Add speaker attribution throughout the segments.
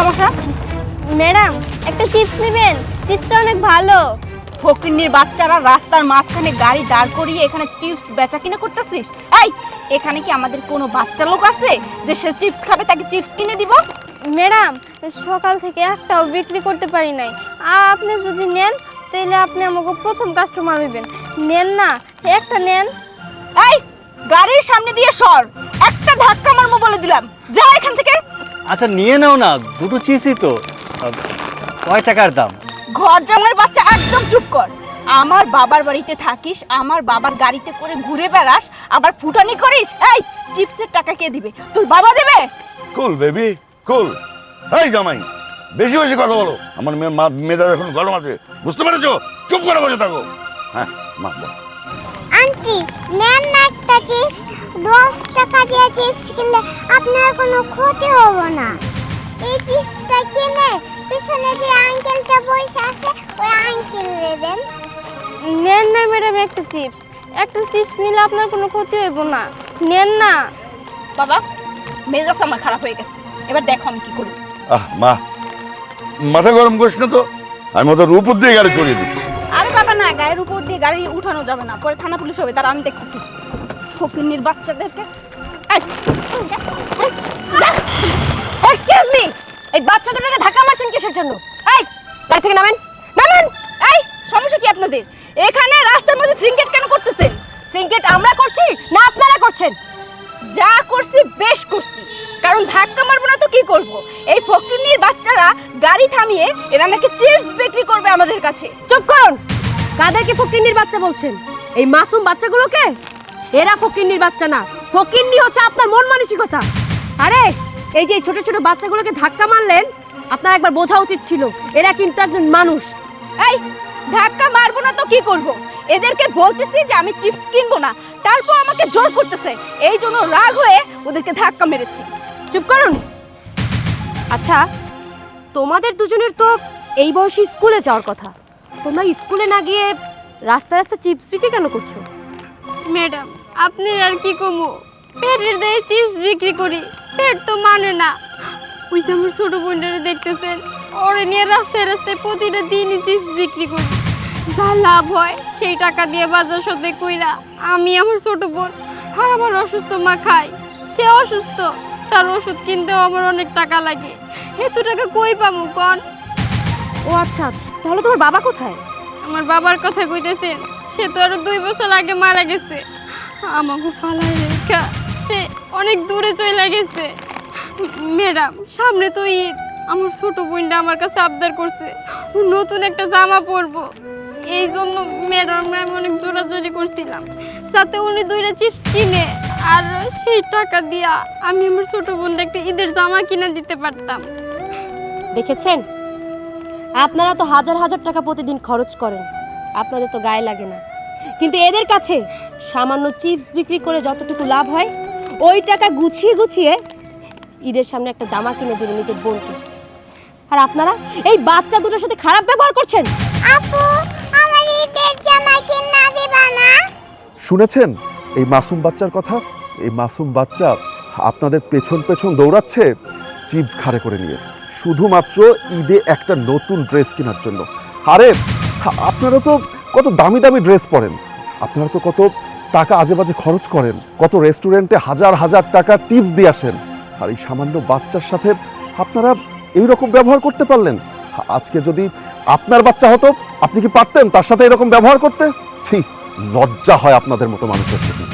Speaker 1: সমস্যা?
Speaker 2: ম্যাডাম একটা চিপস নেবেন। চিপসটা অনেক ভালো।
Speaker 1: ফকিন্নির বাচ্চারা রাস্তার মাঝখানে গাড়ি দাঁড় করিয়ে এখানে চিপস বেচা কিনা করতেছিস? এই এখানে কি আমাদের কোনো বাচ্চা লোক আছে যে সে চিপস খাবে তাকে চিপস কিনে দিব?
Speaker 2: ম্যাডাম সকাল থেকে একটাও বিক্রি করতে পারি নাই। আর আপনি যদি নেন তাহলে আপনি আমাকে প্রথম কাস্টমার হইবেন। নেন না একটা নেন।
Speaker 1: এই গাড়ির সামনে দিয়ে সর। একটা ধাক্কা মারবো বলে দিলাম। যা এখান থেকে।
Speaker 3: আচ্ছা নিয়ে নাও না দুটো চিপসই তো। কয় টাকার দাম?
Speaker 1: ঘর জামাইয়ের বাচ্চা একদম চুপ কর। আমার বাবার বাড়িতে থাকিস আমার বাবার গাড়িতে করে ঘুরে বেড়াস আবার ফুটানি করিস এই চিপসের টাকা কে দিবে? তোর বাবা দেবে?
Speaker 4: Cool baby cool. এই জামাই বেশি বেশি কথা বলো। আমার মেয়ে মা মেয়েদের এখন গরম আছে। বুঝতে পেরেছ? চুপ করে বসে থাকো। হ্যাঁ মা।
Speaker 5: আন্টি নেন না একটা চিপস দশ টাকা দিয়ে চিপস কিনলে আপনার কোনো ক্ষতি হবে না। এই চিপসটা কিনে পিছনে যে আঙ্কেলটা বসে আছে ওই আঙ্কেল দেবেন
Speaker 2: নেন না ম্যাডাম একটা চিপস একটা চিপস নিলে আপনার কোনো ক্ষতি হইব না। নেন না।
Speaker 1: বাবা মেজাজ আমার খারাপ হয়ে গেছে। এবার দেখো আমি কি করি।
Speaker 4: আহ মা মাথা গরম করিস না তো? আমি ওদের উপর দিয়ে গাড়ি চড়িয়ে দিচ্ছি।
Speaker 1: না, গায়ের উপর দিয়ে গাড়ি উঠানো যাবে না। পরে থানা পুলিশ হবে তারা আমি দেখতেছি। ফকিন্নির বাচ্চাদেরকে। এক্সকিউজ মি এই ধাক্কা মারছেন কিসের জন্য? এই, গাড়ি থেকে নামেন নামেন! এই, সমস্যা কি আপনাদের? এখানে রাস্তার মধ্যে সিঙ্কেট কেন করতেছেন? সিঙ্কেট আমরা করছি না আপনারা করছেন? যা করছি, বেশ করছি। কারণ ধাক্কা মারবো না তো কি করব? এই ফকিন্নির বাচ্চারা গাড়ি থামিয়ে এরা নাকি চিপস বিক্রি করবে আমাদের কাছে।
Speaker 6: চুপ করুন! কাদেরকে ফকিন্নির বাচ্চা বলছেন? এই মাসুম বাচ্চাগুলোকে? এরা ফকিন্নির বাচ্চা না। ফকিন্নি হচ্ছে আপনার মন মানসিকতা। আরে, এই যে ছোট ছোট বাচ্চাগুলোকে ধাক্কা মারলেন, আপনার একবার বোঝা উচিত ছিল, এরা কিন্তু একজন মানুষ।
Speaker 1: এই, ধাক্কা মারবো না তো কি করব? এদেরকে বলতেছি যে আমি চিপস কিনবো না। তারপর আমাকে জোর করতেছে। এই জন্য রাগ হয়ে ওদেরকে ধাক্কা মেরেছি।
Speaker 6: চুপ করুন। আচ্ছা তোমাদের দুজনের তো এই বয়সে স্কুলে যাওয়ার কথা। তোমরা স্কুলে না গিয়ে রাস্তা রাস্তা চিপস বিক্রি কেন করছ?
Speaker 2: ম্যাডাম, আপনি আর কি কমু? পেটের দিয়ে চিপস বিক্রি করি, পেট তো মানে না। ওই যে আমার ছোট বোনটারে দেখতেছেন, ওরে নিয়ে রাস্তায় রাস্তায় প্রতিটা দিনই চিপস বিক্রি করি। যা লাভ হয়, সেই টাকা দিয়ে বাজার সদাই কইরা আমি আমার ছোট বোন আর আমার অসুস্থ মা খাই। সে অসুস্থ, তার ওষুধ কিনতেও আমার অনেক টাকা লাগে। এত টাকা কই পামু, কন?
Speaker 6: ও আচ্ছা তাহলে তোমার বাবা কোথায়?
Speaker 2: আমার বাবার কথা কইতেছেন সে তো আরও দুই বছর আগে মারা গেছে। আমাকে ফালাই রেখা সে অনেক দূরে চলে গেছে। ম্যাডাম সামনে তো ঈদ। আমার ছোট বোনটা আমার কাছে আবদার করছে নতুন একটা জামা পরবো। এই জন্য ম্যাডাম আমি অনেক জোরাজোরি করছিলাম যাতে উনি দুইটা চিপস কিনে আর সেই টাকা দিয়া আমি আমার ছোট বোনটা একটা ঈদের জামা কিনে দিতে পারতাম।
Speaker 6: দেখেছেন? আপনারা তো হাজার হাজার টাকা প্রতিদিন খরচ করেন। আপনাদের তো গায়ে লাগে না। কিন্তু এদের কাছে সামান্য চিপস বিক্রি করে যতটুকু লাভ হয় ওই টাকা গুছিয়ে গুছিয়ে ঈদের সামনে একটা জামা কিনে দিল নিজের বোনকে। আর আপনারা এই বাচ্চা দুটোর সাথে খারাপ ব্যবহার করছেন?
Speaker 5: আপু আমার ঈদের জামা কিনা দিবা না?
Speaker 7: শুনেছেন? এই মাসুম বাচ্চার কথা? এই মাসুম বাচ্চা আপনাদের পেছন পেছন দৌড়াচ্ছে চিপস ঘাড়ে করে নিয়ে। শুধুমাত্র ঈদে একটা নতুন ড্রেস কেনার জন্য। আরে, আপনারা তো কত দামি দামি ড্রেস পরেন। আপনারা তো কত টাকা আজে বাজে খরচ করেন। কত রেস্টুরেন্টে হাজার হাজার টাকা টিপস দিয়ে আসেন। আর এই সামান্য বাচ্চার সাথে আপনারা এই রকম ব্যবহার করতে পারলেন? আজকে যদি আপনার বাচ্চা হতো, আপনি কি পারতেন তার সাথে এরকম ব্যবহার করতে? ছি, লজ্জা হয় আপনাদের মতো মানুষের প্রতি।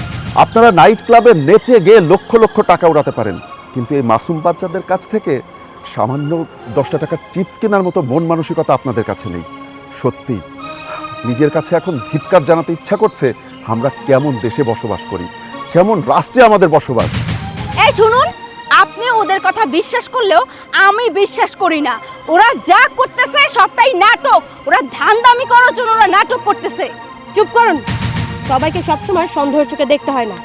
Speaker 7: আপনারা নাইট ক্লাবে নেচে গিয়ে লক্ষ লক্ষ টাকা উড়াতে পারেন। কিন্তু এই মাসুম বাচ্চাদের কাছ থেকে সামান্য দশটা টাকার চিপস কেনার মতো মন মানসিকতা আপনাদের কাছে নেই। সত্যি, নিজের কাছে এখন ধিক্কার জানাতে ইচ্ছা করছে আমরা কেমন দেশে বসবাস করি, কেমন রাষ্ট্রে আমাদের বসবাস।
Speaker 1: এই শুনুন, আপনি ওদের কথা বিশ্বাস করলেও আমি বিশ্বাস করি না। ওরা যা করতেছে সবটাই নাটক। ওরা ধান্দামি করার জন্য ওরা নাটক করতেছে।
Speaker 6: চুপ করুন। সবাইকে সবসময় সন্দেহের চোখে দেখতে হয় না।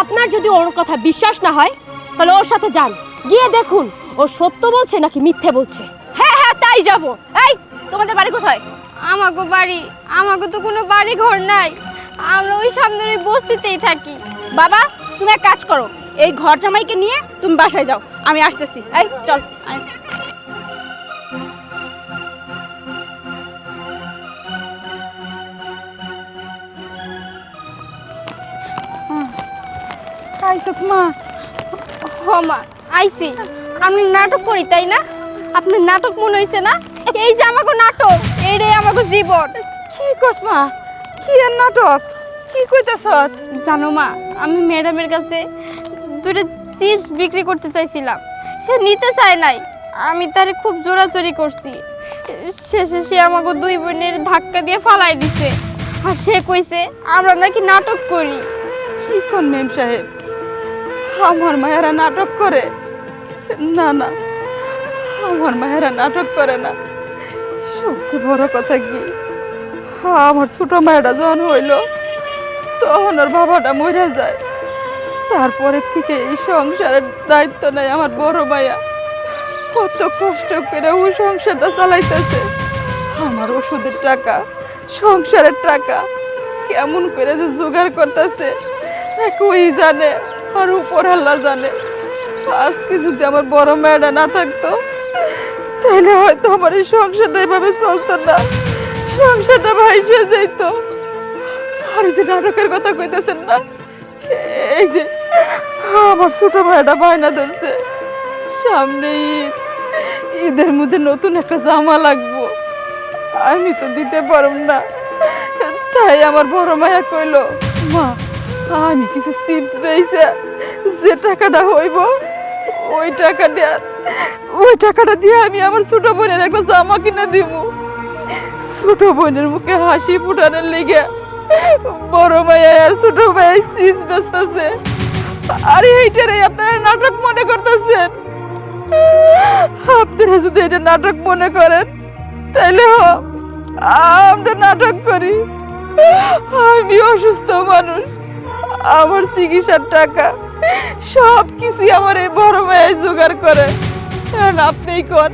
Speaker 6: আপনার যদি ওর কথা বিশ্বাস না হয়, তাহলে ওর সাথে যান। গিয়ে দেখুন। ও সত্য বলছে নাকি মিথ্যে বলছে?
Speaker 1: হ্যাঁ হ্যাঁ তাই যাব। এই তোমাদের বাড়ি কোথায়?
Speaker 2: আমাগো বাড়ি আমাগো তো কোনো বাড়ি ঘর নাই। আমরা ওই সামনের ওই বস্তিতেই থাকি।
Speaker 1: বাবা তুমি এক কাজ করো। এই ঘর জামাইকে নিয়ে তুমি বাসায় যাও। আমি আসতেছি। এই চল।
Speaker 8: আইসক মা।
Speaker 2: হ মা আইসি। আমি নাটক করি তাই না? আপনার নাটক মনে হইছে না? এই যে আমাকে নাটক এইটাই আমাকে জীবন।
Speaker 8: কি কস মা? কি আর নাটক? কি কইতাছত
Speaker 2: জানো মা আমি ম্যাডামের কাছে দুটো চিপস বিক্রি করতে চাইছিলাম। সে নিতে চায় নাই। আমি তারে খুব জোরাজোরি করছি। শেষে সে আমাকে দুই বোনের ধাক্কা দিয়ে ফালাই দিছে। আর সে কইছে আমরা নাকি নাটক করি।
Speaker 8: কি কোন মেম সাহেব? আমার মায়েরা নাটক করে। না না। আমার মায়েরা নাটক করে না। সবচেয়ে বড় কথা কি? আমার ছোট মায়েরা যখন হইল, তখন ওর বাবাটা মরে যায়। তারপরে থেকে এই সংসারের দায়িত্ব নেয় আমার বড় মায়া। কত কষ্ট করে ও সংসারটা চালাইতেছে। আমার ওষুধের টাকা, সংসারের টাকা, কেমন করে যে জোগাড় করতেছে। এক ওই জানে, আর উপর আল্লাহ জানে। আজকে যদি আমার বড় মেয়েটা না থাকতো, তাহলে হয়তো আমার এই সংসারটা এভাবে চলতো না। সংসারটা ভাইসে যেত আর যে নাটকের কথা কইতেছেন না, এই যে আমার ছোট ভাইটা বায়না ধরছে। সামনে ঈদ, ঈদের মধ্যে নতুন একটা জামা লাগবো। আমি তো দিতে পারব না। তাই আমার বড় মায়া কইল, মা, আমি কিছু চিপস পেয়েছে যে টাকাটা হইব ওই টাকা ওই টাকাটা দিয়ে আমি আমার ছোট বোনের একটা জামা কিনে দিব। ছোট বোনের মুখে হাসি ফুটানোর লেগে বড় মায়া আর ছোট ভাই চিপস বেচতেছে। আরে এইটারে আপনারা নাটক মনে করতেছেন? আপনারা যদি এটা নাটক মনে করেন তাইলে হ, আমরা নাটক করি। আমি অসুস্থ মানুষ। আমার চিকিৎসার টাকা সব কিছুই আমার এই বড় মায়ের জোগাড় করে। এখন আপনিই কর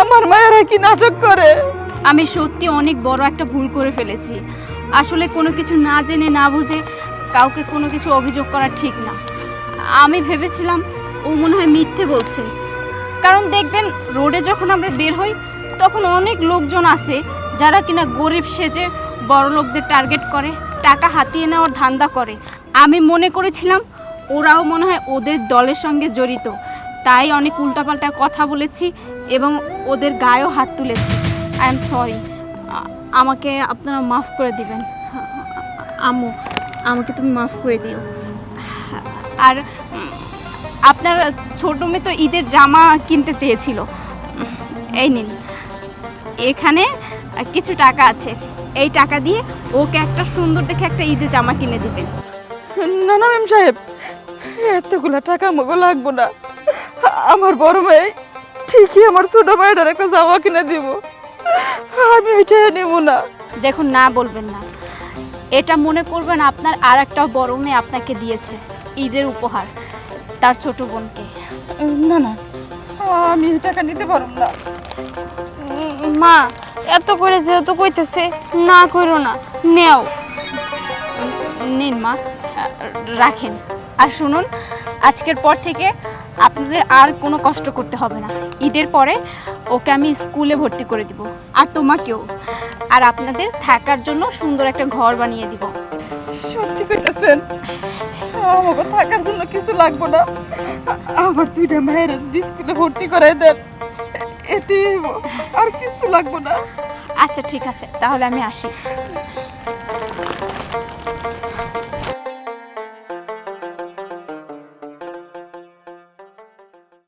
Speaker 8: আমার মায়েরা কি নাটক করে?
Speaker 1: আমি সত্যি অনেক বড় একটা ভুল করে ফেলেছি। আসলে কোনো কিছু না জেনে, না বুঝে কাউকে কোনো কিছু অভিযোগ করা ঠিক না। আমি ভেবেছিলাম ও মনে হয় মিথ্যে বলছে। কারণ দেখবেন, রোডে যখন আমরা বের হই, তখন অনেক লোকজন আছে যারা কিনা গরিব সেজে বড় লোকদের টার্গেট করে, টাকা হাতিয়ে নেওয়ার ধান্দা করে। আমি মনে করেছিলাম ওরাও মনে হয় ওদের দলের সঙ্গে জড়িত। তাই অনেক উল্টাপাল্টা কথা বলেছি এবং ওদের গায়েও হাত তুলেছি। আই এম সরি আমাকে আপনারা মাফ করে দিবেন। আমু আমাকে তুমি মাফ করে দিও। আর আপনার ছোট মেয়ে তো ঈদের জামা কিনতে চেয়েছিল। এই নিন। এখানে কিছু টাকা আছে। এই টাকা দিয়ে ওকে একটা সুন্দর দেখে একটা ঈদের জামা কিনে দিবেন।
Speaker 8: না না, ম্যাম সাহেব। এতগুলা টাকা মগো লাগবো না। আমার বড় মেয়ে ঠিকই আমার ছোট মেয়েটার একটা জামা কিনে দিব। আমি ওইটা নেব না।
Speaker 1: দেখুন না বলবেন না। এটা মনে করবেন আপনার আর একটা বড় মেয়ে আপনাকে দিয়েছে। ঈদের উপহার তার ছোট বোনকে।
Speaker 8: না না আমি এই টাকা নিতে পারব না।
Speaker 2: মা এত করে যেহেতু কইতেছে না করো না। নেও।
Speaker 1: নিন মা রাখেন। আর শুনুন আজকের পর থেকে আপনাদের আর কোনো কষ্ট করতে হবে না। ঈদের পরে ওকে আমি স্কুলে ভর্তি করে দিব আর তোমাকেও। আর আপনাদের থাকার জন্য সুন্দর একটা ঘর বানিয়ে দিব।
Speaker 8: সত্যি কইতেছেন? আমাকে থাকার জন্য কিছু লাগবো না। আমার দুইটা মায়ের স্কুলে ভর্তি করাই দেন এতে আর কিছু লাগবো না।
Speaker 1: আচ্ছা ঠিক আছে তাহলে আমি আসি।